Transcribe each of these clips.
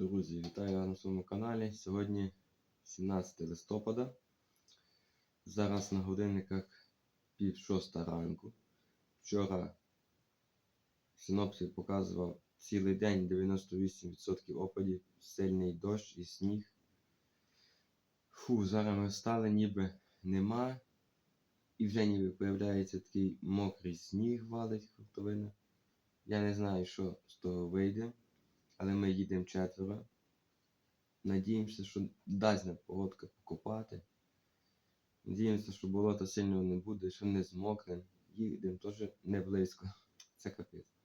Вітаю вас на своєму каналі. Сьогодні 17 листопада. Зараз на годинниках пів шоста ранку. Вчора синопсис показував цілий день 98% опадів, сильний дощ і сніг. Фу, зараз ми встали, ніби нема. І вже ніби появляється такий мокрий сніг валить хуртовина. Я не знаю, що з того вийде, але ми їдемо четверо. Надіємося, що дасть нам погодка покопати. Надіємося, що болота сильного не буде, що не змокнемо. Їдемо теж не близько. Це капець.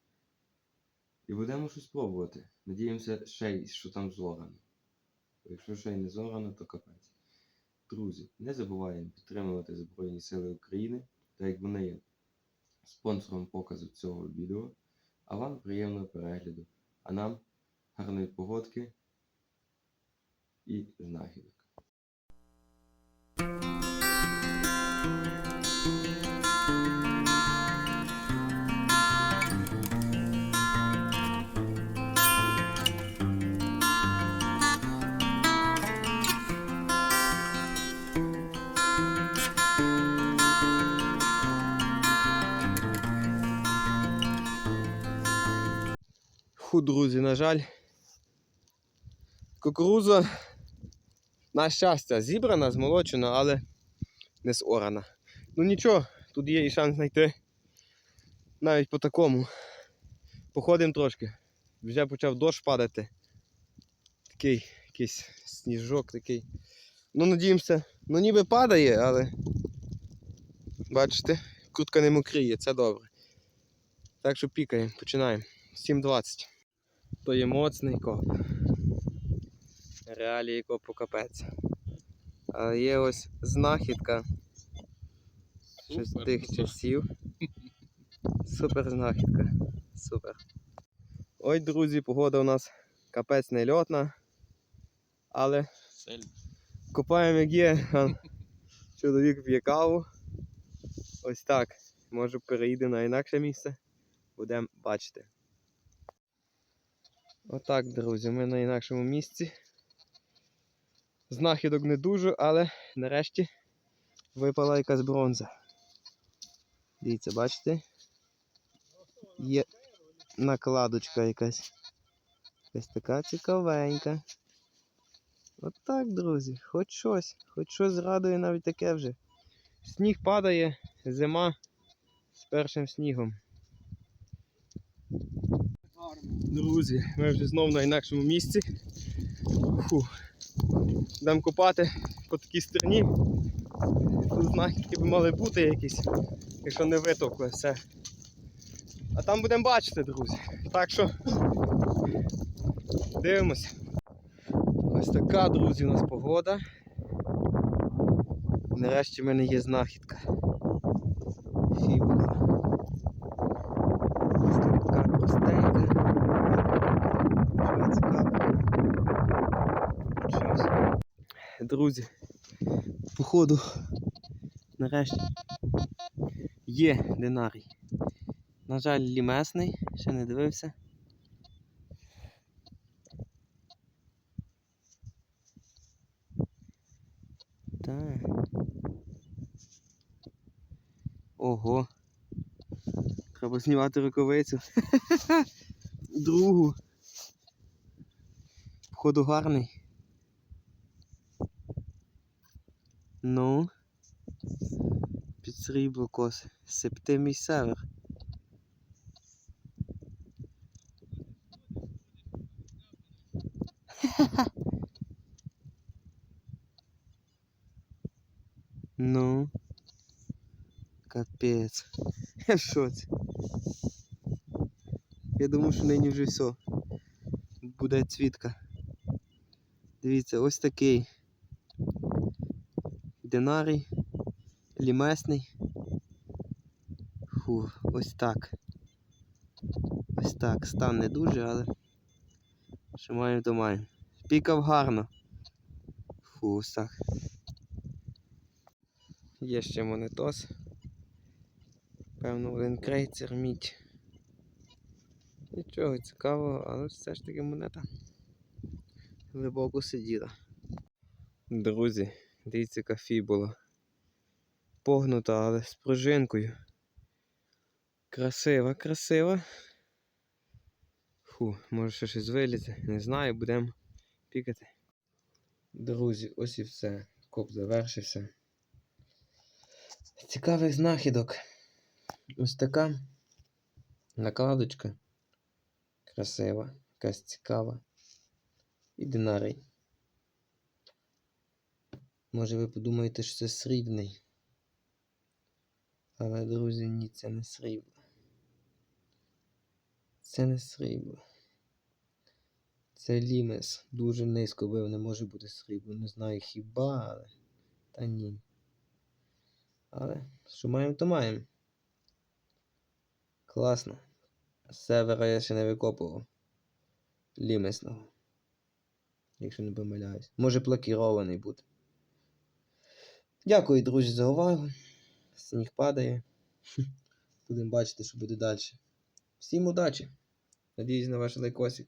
І будемо щось пробувати. Надіємося ще й, що там зорано. Якщо ще й не зорано, то капець. Друзі, не забуваємо підтримувати Збройні Сили України, так як вони є спонсором показу цього відео. А вам приємного перегляду. А нам гарної погодки і знахідок. Друзі, на жаль. Кукуруза, на щастя, зібрана, змолочена, але не зорана. Ну нічого, тут є і шанс знайти навіть по такому. Походимо трошки. Вже почав дощ падати. Такий якийсь сніжок такий. Ну, надіємося, ну ніби падає, але бачите, куртка не мокріє, це добре. Так що пікаємо, починаємо. 7.20. То є моцний коп. Реалії копу капець. Є ось знахідка. З тих часів. Супер знахідка. Супер. Ой, друзі, погода у нас капець не льотна. Але копаємо як є. Чоловік п'є каву. Ось так. Може переїдемо на інакше місце. Будемо бачити. Отак, друзі, ми на інакшому місці. Знахідок не дуже, але нарешті випала якась бронза. Дивіться, бачите? Є накладочка якась. Якась така цікавенька. Отак, друзі, хоч щось, хоч щось радує навіть таке вже. Сніг падає, зима з першим снігом. Друзі, ми вже знову на інакшому місці. Фу. Йдемо копати по такій стерні. Тут знахідки би мали бути якісь, якщо не витовкли все. А там будемо бачити, друзі. Так що дивимося. Ось така, друзі, у нас погода. Нарешті в мене є знахідка. Фібула. Ось така простенька. Що цікаво. Щось. Друзі, походу, нарешті є динарій. На жаль, лімесний, ще не дивився. Так. Ого. Треба знімати рукавицю. Другу. Походу гарний. Ну. Під срібло кос. Септимій север. Ну. Капець. В шоці. Я думав, що нині вже все. Буде цвітка. Дивіться, ось такий. Динарій. Лімесний. Фу, ось так. Ось так. Стан не дуже, але що маємо, то маємо. Пікав гарно. Фу, ось так. Є ще монетос. Певно, один крейцер мідь. Нічого цікавого, але все ж таки монета. глибоко сиділа. Друзі, дивіться, яка фібула. Погнута, але з пружинкою. Красива, красива. Фу, може ще щось вилізе. Не знаю, будемо пікати. Друзі, ось і все. Коп завершився. Цікавих знахідок. Ось така накладочка. Красива, якась цікава. І динарій. Може ви подумаєте, що це срібний. Але, друзі, ні, це не срібло. Це не срібло. Це лімес. Дуже низько бив, не може бути срібло. Не знаю хіба, але. Та ні. Але що маємо, то маємо. Класно. Севера я ще не викопував. Лімесного. Якщо не помиляюсь. Може плакірований бути. Дякую, друзі, за увагу. Сніг падає. Будемо бачити, що буде далі. Всім удачі! Надіюсь на ваш лайкосик.